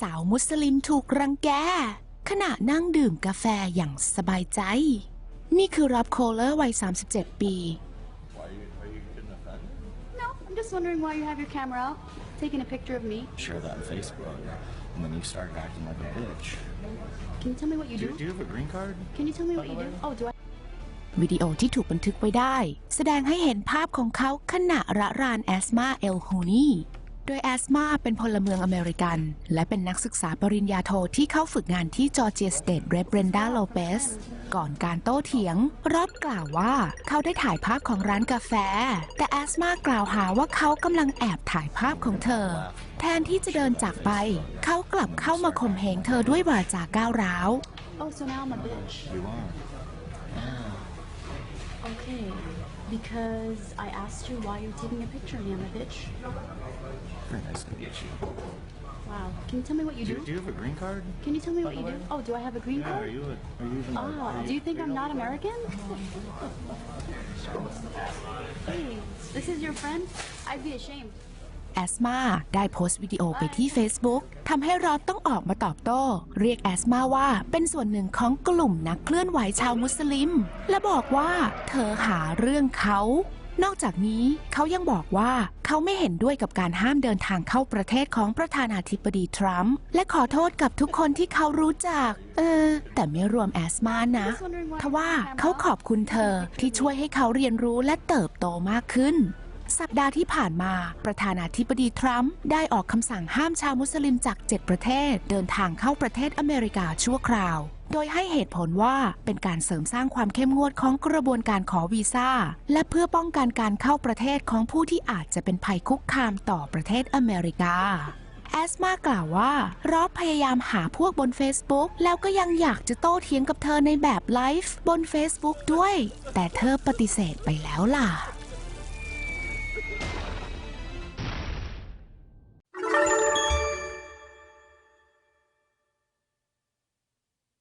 สาวมุสลิมถูกรังแก ขณะนั่งดื่มกาแฟอย่างสบายใจ นี่คือรับโคเลอร์วัย 37 ปี Why are you, are you getting offended? No, I'm just wondering why you have your camera out, taking a picture of me. share that on Facebook, and then you started acting like a bitch. Can you tell me what you Do, do? do you have a green card? Can you tell me what you do? Oh, do I? วิดีโอที่ถูกบันทึกไว้ได้ แสดงให้เห็นภาพของเขาขณะระรานแอสมาเอลฮูนี โดยแอสมาเป็นพลเมืองอเมริกัน และเป็นนักศึกษาปริญญาโทที่เข้าฝึกงานที่จอร์เจียสเตทเรเบรนดาโลเปสก่อนการโต้เถียง รอบกล่าวว่าเขาได้ถ่ายภาพของร้านกาแฟ แต่แอสมากล่าวหาว่าเขากำลังแอบถ่ายภาพของเธอ แทนที่จะเดินจากไป เขากลับเข้ามาข่มเหงเธอด้วยวาจาก้าวร้าว Oh, so now I'm a bitch. You are. Okay, because I asked you why you're taking a picture of me. I'm a bitch. Very nice to meet you. Wow. Can you tell me what you Do, do? do you have a green card? Can you tell me what you do? Oh, do I have a green Yeah, are card? you a, are you even a, Ah, are do you think I'm not American? Hey, this is your friend? I'd be ashamed. แอสมาได้โพสต์วิดีโอไปที่ Facebook ทำให้รอดต้องออกมาตอบโต้ เรียกแอสมาว่าเป็นส่วนหนึ่งของกลุ่มนักเคลื่อนไหวชาวมุสลิม และบอกว่าเธอหาเรื่องเขานอกจากนี้เขายังบอกว่าเขาไม่เห็นด้วยกับการห้ามเดินทางเข้าประเทศของประธานาธิบดีทรัมป์และขอโทษกับทุกคนที่เขารู้จัก เออ แต่ไม่รวมแอสมานะ ทว่าเขาขอบคุณเธอที่ช่วยให้เขาเรียนรู้และเติบโตมากขึ้น สัปดาห์ที่ผ่านมา ประธานาธิบดีทรัมป์ได้ออกคำสั่งห้ามชาวมุสลิมจาก 7 ประเทศ เดินทางเข้าประเทศอเมริกาชั่วคราว โดยให้เหตุผลว่าเป็นการเสริมสร้างความเข้มงวดของกระบวนการขอวีซ่า และเพื่อป้องกันการเข้าประเทศของผู้ที่อาจจะเป็นภัยคุกคามต่อประเทศอเมริกาแอสมากล่าวว่า รอบพยายามหาพวกบน Facebook แล้วก็ยังอยากจะโต้เถียงกับเธอในแบบไลฟ์บน Facebook ด้วย แต่เธอปฏิเสธไปแล้วล่ะ